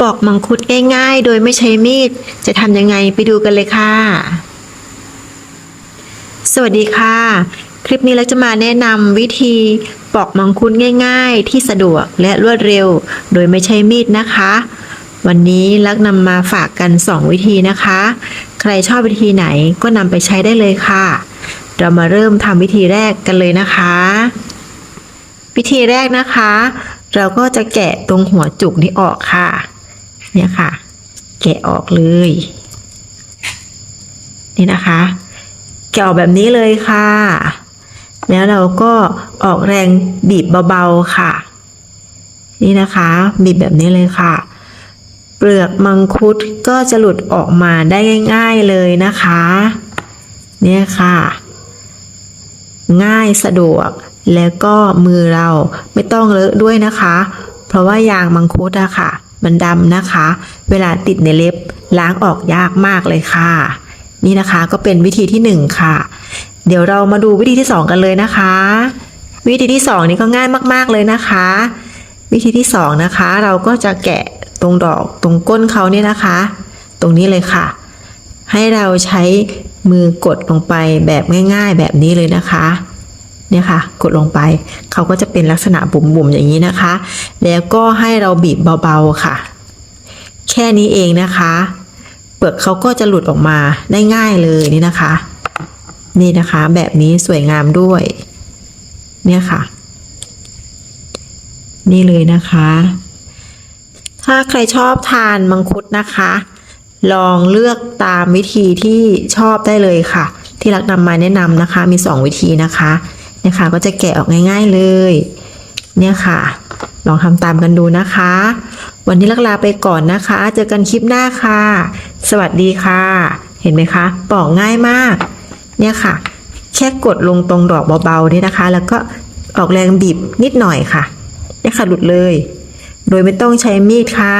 ปอกมังคุดง่าย ๆ โดยไม่ใช้มีด จะทำยังไงไปดูกันเลยค่ะ สวัสดีค่ะ คลิปนี้เราจะมาแนะนำวิธีปอกมังคุดง่าย ๆ ที่สะดวกและรวดเร็ว โดยไม่ใช้มีดนะคะ วันนี้ลักนำมาฝากกัน 2 วิธีนะคะ ใครชอบวิธีไหนก็นำไปใช้ได้เลยค่ะ เรามาเริ่มทำวิธีแรกกันเลยนะคะ วิธีแรกนะคะเราก็จะแกะตรงหัวจุกนี้ออกค่ะ เนี่ยค่ะ แกะออกเลย นี่นะคะ แกะออกแบบนี้เลยค่ะ แล้วเราก็ออกแรงบีบเบาๆค่ะ นี่นะคะ บีบแบบนี้เลยค่ะ เปลือกมังคุดก็จะหลุดออกมาได้ง่าย ๆเลยนะคะ เนี่ยค่ะ ง่ายสะดวกแล้วก็มือเราไม่ต้องเลอะด้วยนะคะ เพราะว่ายางมังคุดอะค่ะ มันดำนะคะ เวลาติดในเล็บล้างออกยากมากเลยค่ะ นี่นะคะก็เป็นวิธีที่หนึ่งค่ะ เดี๋ยวเรามาดูวิธีที่สองกันเลยนะคะ วิธีที่สองนี่ก็ง่ายมาก ๆเลยนะคะ วิธีที่สองนะคะ เราก็จะแกะตรงดอกตรงก้นเขาเนี่ยนะคะ ตรงนี้เลยค่ะ ให้เราใช้มือกดลงไปแบบง่าย ๆ แบบนี้เลยนะคะ เนี่ยค่ะ กดลงไป เขาก็จะเป็นลักษณะบุ๋มๆอย่างนี้นะคะ แล้วก็ให้เราบีบเบาๆค่ะ แค่นี้เองนะคะ เปลือกเขาก็จะหลุดออกมาได้ง่ายเลยนี่นะคะ นี่นะคะ แบบนี้สวยงามด้วย เนี่ยค่ะ นี่เลยนะคะ ถ้าใครชอบทานมังคุดนะคะ ลองเลือกตามวิธีที่ชอบได้เลยค่ะ ที่รักนำมาแนะนำนะคะ มี 2 วิธีนะคะ เนี่ยค่ะก็จะแกะออกง่าย ๆเลย เนี่ยค่ะ ลองทำตามกันดูนะคะ วันนี้ลักลาไปก่อนนะคะ เจอกันคลิปหน้าค่ะ สวัสดีค่ะ เห็นไหมคะ ปอกง่ายมาก เนี่ยค่ะ แค่กดลงตรงดอกเบาๆนี่นะคะ แล้วก็ออกแรงบีบนิดหน่อยค่ะ เนี่ยค่ะหลุดเลย โดยไม่ต้องใช้มีดค่ะ